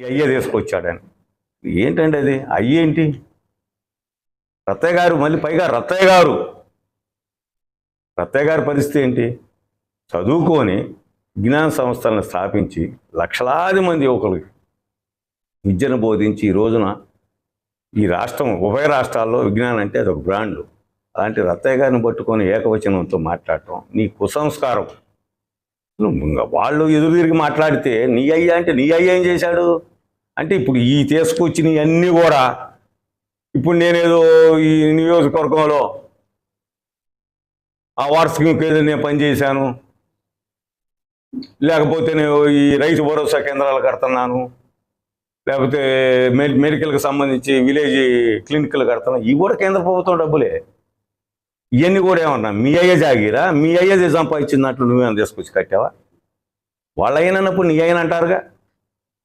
అయ్యే తీసుకొచ్చాడని ఏంటండి అది? అయ్యేంటి రత్తయ్య గారు మళ్ళీ పైగా రత్తయ్య గారు. రత్తయ్య గారి పరిస్థితి ఏంటి? చదువుకొని విజ్ఞాన సంస్థలను స్థాపించి లక్షలాది మంది యువకులకి విద్యను బోధించి ఈ రోజున ఈ రాష్ట్రం ఉభయ రాష్ట్రాల్లో విజ్ఞానం అంటే అదొక బ్రాండ్ అలాంటి రత్తయ్య గారిని పట్టుకొని ఏకవచనంతో మాట్లాడటం నీ కుసంస్కారం. వాళ్ళు ఎదురు తిరిగి మాట్లాడితే నీ అయ్యా అంటే నీ అయ్యా ఏం చేశాడు? అంటే ఇప్పుడు ఈ తీసుకొచ్చిన అన్నీ కూడా ఇప్పుడు నేనేదో ఈ నియోజకవర్గంలో ఆ వార్ స్కీమ్ కింద నేను పనిచేశాను లేకపోతే నేను ఈ రైతు భరోసా కేంద్రాలు కడుతున్నాను. లేకపోతే మెడికల్కి సంబంధించి విలేజ్ క్లినిక్లు కడుతున్నాను ఇవి కూడా కేంద్ర ప్రభుత్వం డబ్బులే. ఇవన్నీ కూడా ఏమన్నా? మీ అయ్య జాగిరా? మీ అయ్యది సంపాదించినట్లు నువ్వేమైనా తీసుకొచ్చి కట్టావా? వాళ్ళ అయినప్పుడు నీ అయిన అంటారుగా?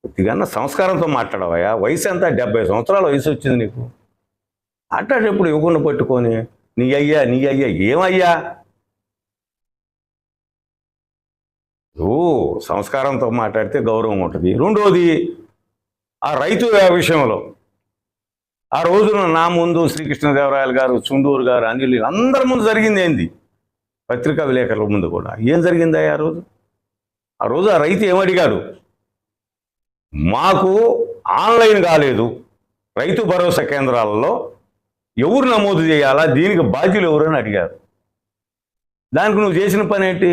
కొద్దిగా సంస్కారంతో మాట్లాడవయ్యా. వయసు ఎంత? డెబ్బై సంవత్సరాల వయసు వచ్చింది నీకు. అట్లాంటప్పుడు యువకుని పట్టుకొని నీ అయ్యా నీ అయ్యా ఏమయ్యా? ఓ సంస్కారంతో మాట్లాడితే గౌరవం ఉంటుంది. రెండోది ఆ రైతు విషయంలో ఆ రోజున నా ముందు శ్రీకృష్ణదేవరాయలు గారు చుండూరు గారు అనిల్ అందరి ముందు జరిగింది ఏంది? పత్రికా విలేకరుల ముందు కూడా. ఏం జరిగిందా ఆ రోజు? ఆ రోజు ఆ రైతు ఏమడిగాడు మాకు ఆన్లైన్ కాలేదు. రైతు భరోసా కేంద్రాలలో ఎవరు నమోదు చేయాలా? దీనికి బాధ్యులు ఎవరని అడిగారు. దానికి నువ్వు చేసిన పని ఏంటి?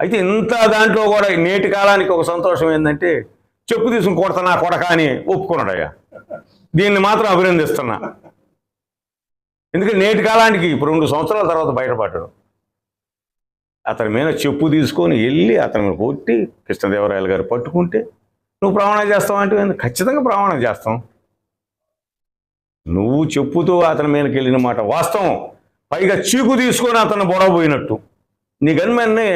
అయితే ఇంత దాంట్లో కూడా నేటి కాలానికి ఒక సంతోషం ఏంటంటే చెప్పు తీసుకుని కొడతా కొడక అని ఒప్పుకున్నాడయ్యా. దీన్ని మాత్రం అభినందిస్తున్నా. ఎందుకంటే నేటి కాలానికి ఇప్పుడు రెండు సంవత్సరాల తర్వాత బయటపడ్డాడు. అతని మీద చెప్పు తీసుకొని వెళ్ళి అతను కొట్టి కృష్ణదేవరాయలు గారు పట్టుకుంటే నువ్వు ప్రమాణం చేస్తావు? అంటే ఖచ్చితంగా ప్రమాణం చేస్తాం. నువ్వు చెప్పుతూ అతని మీదకి వెళ్ళిన మాట వాస్తవం. పైగా చీకు తీసుకొని అతను పొడవబోయినట్టు. నీ గన్మెన్ని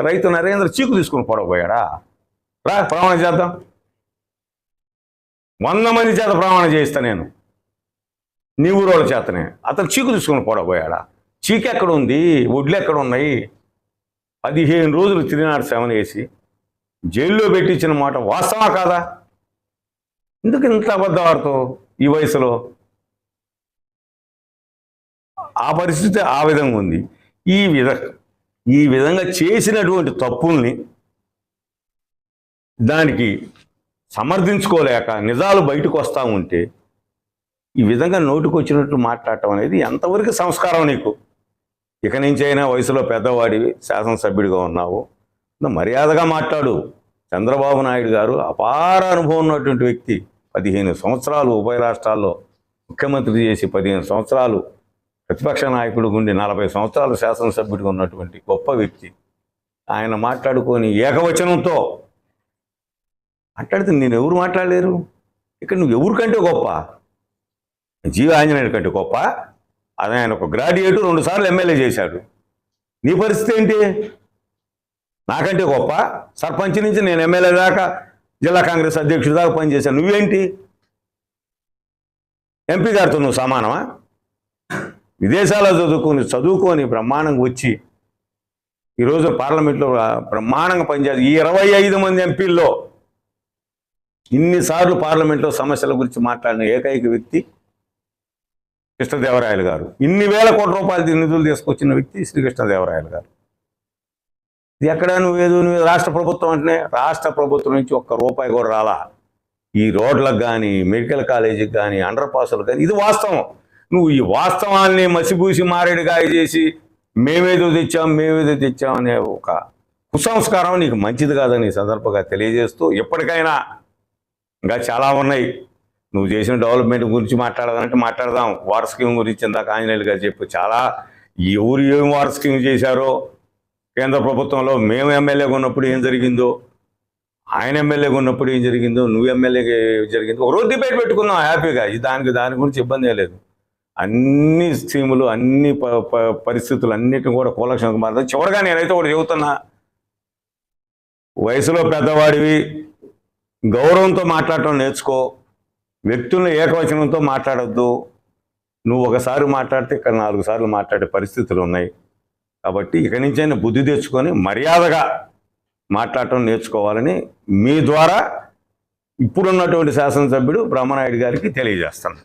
రైతు నరేంద్ర చీకు తీసుకొని పొడవబోయాడా? రా ప్రమాణం చేద్దాం. వంద మంది చేత ప్రమాణం చేయిస్తా నేను. నీ ఊరోళ్ళ చేతనే. అతను చీకు తీసుకొని పొడవబోయాడా చీకు ఎక్కడ ఉంది? వడ్లు ఎక్కడ ఉన్నాయి? పదిహేను రోజులు తిరినాడు శ్రమణ వేసి. జైల్లో పెట్టించిన మాట వాస్తవా కాదా? ఎందుకు ఇంత అబద్ధవాడుతో ఈ వయసులో? ఆ పరిస్థితి ఆ విధంగా ఉంది. ఈ విధ ఈ విధంగా చేసినటువంటి తప్పుల్ని దానికి సమర్థించుకోలేక నిజాలు బయటకు వస్తూ ఉంటే ఈ విధంగా నోటికి వచ్చినట్టు మాట్లాడటం అనేది ఎంతవరకు సంస్కారం నీకు? ఇక నుంచి అయినా వయసులో పెద్దవాడివి శాసనసభ్యుడిగా ఉన్నావు. మర్యాదగా మాట్లాడు. చంద్రబాబు నాయుడు గారు అపార అనుభవం ఉన్నటువంటి వ్యక్తి. పదిహేను సంవత్సరాలు ఉభయ రాష్ట్రాల్లో ముఖ్యమంత్రి చేసి పదిహేను సంవత్సరాలు ప్రతిపక్ష నాయకుడు గుండి నలభై సంవత్సరాలు శాసనసభ్యుడిగా ఉన్నటువంటి గొప్ప వ్యక్తి. ఆయన మాట్లాడుకొని ఏకవచనంతో మాట్లాడితే నేను ఎవరు మాట్లాడలేరు? ఇక్కడ నువ్వు ఎవరికంటే గొప్ప? జీవ ఆంజనేయుడి కంటే గొప్ప? అది ఆయన ఒక గ్రాడ్యుయేట్ రెండు సార్లు ఎమ్మెల్యే చేశాడు. నీ పరిస్థితి ఏంటి? నాకంటే గొప్ప? సర్పంచ్ నుంచి నేను ఎమ్మెల్యే దాకా జిల్లా కాంగ్రెస్ అధ్యక్షుడు దాకా పనిచేశాను. నువ్వేంటి? ఎంపీ గారితో నువ్వు సమానమా? విదేశాల్లో చదువుకొని చదువుకొని బ్రహ్మాండంగా వచ్చి ఈరోజు పార్లమెంట్లో బ్రహ్మాండంగా పనిచేసి ఈ ఇరవై ఐదు మంది ఎంపీల్లో ఇన్నిసార్లు పార్లమెంట్లో సమస్యల గురించి మాట్లాడిన ఏకైక వ్యక్తి కృష్ణదేవరాయలు గారు. ఇన్ని వేల కోట్ల రూపాయలు నిధులు తీసుకొచ్చిన వ్యక్తి శ్రీకృష్ణదేవరాయలు గారు. ఇది ఎక్కడ నువ్వు ఏదో నువ్వు రాష్ట్ర ప్రభుత్వం అంటేనే రాష్ట్ర ప్రభుత్వం నుంచి ఒక్క రూపాయి కూడా రాలా. ఈ రోడ్లకు కానీ మెడికల్ కాలేజీకి కానీ అండర్ పాసులకు కానీ ఇది వాస్తవం. నువ్వు ఈ వాస్తవాన్ని మసిపూసి మారేడుగాయ చేసి మేమేదో తెచ్చాం మేమేదో తెచ్చాం అనే ఒక కుసంస్కారం నీకు మంచిది కాదని సందర్భంగా తెలియజేస్తూ ఎప్పటికైనా ఇంకా చాలా ఉన్నాయి. నువ్వు చేసిన డెవలప్మెంట్ గురించి మాట్లాడదానంటే మాట్లాడదాం. వాటర్ స్కీమ్ గురించి ఇందాక ఆంజనేయులు గారు చెప్పు. చాలా ఎవరు ఏం వాటర్ స్కీమ్ చేశారో కేంద్ర ప్రభుత్వంలో మేము ఎమ్మెల్యేగా ఉన్నప్పుడు ఏం జరిగిందో ఆయన ఎమ్మెల్యేగా ఉన్నప్పుడు ఏం జరిగిందో నువ్వు ఎమ్మెల్యేగా జరిగిందో ఒక రోజు డిబేట్ పెట్టుకుందాం హ్యాపీగా. ఇది దానికి దాని గురించి ఇబ్బంది లేదు. అన్ని స్కీములు అన్ని ప- పరిస్థితులు అన్నిటిని కూడా కూలక్షణకు మారుతుంది చివరిగా నేనైతే ఒకటి చెబుతున్నా. వయసులో పెద్దవాడివి గౌరవంతో మాట్లాడటం నేర్చుకో. వ్యక్తులను ఏకవచనంతో మాట్లాడొద్దు. నువ్వు ఒకసారి మాట్లాడితే ఇక్కడ నాలుగు సార్లు మాట్లాడే పరిస్థితులు ఉన్నాయి. కాబట్టి ఇక నుంచైనా బుద్ధి తెచ్చుకొని మర్యాదగా మాట్లాడటం నేర్చుకోవాలని మీ ద్వారా ఇప్పుడున్నటువంటి శాసనసభ్యుడు బ్రహ్మనాయుడు గారికి తెలియజేస్తాను.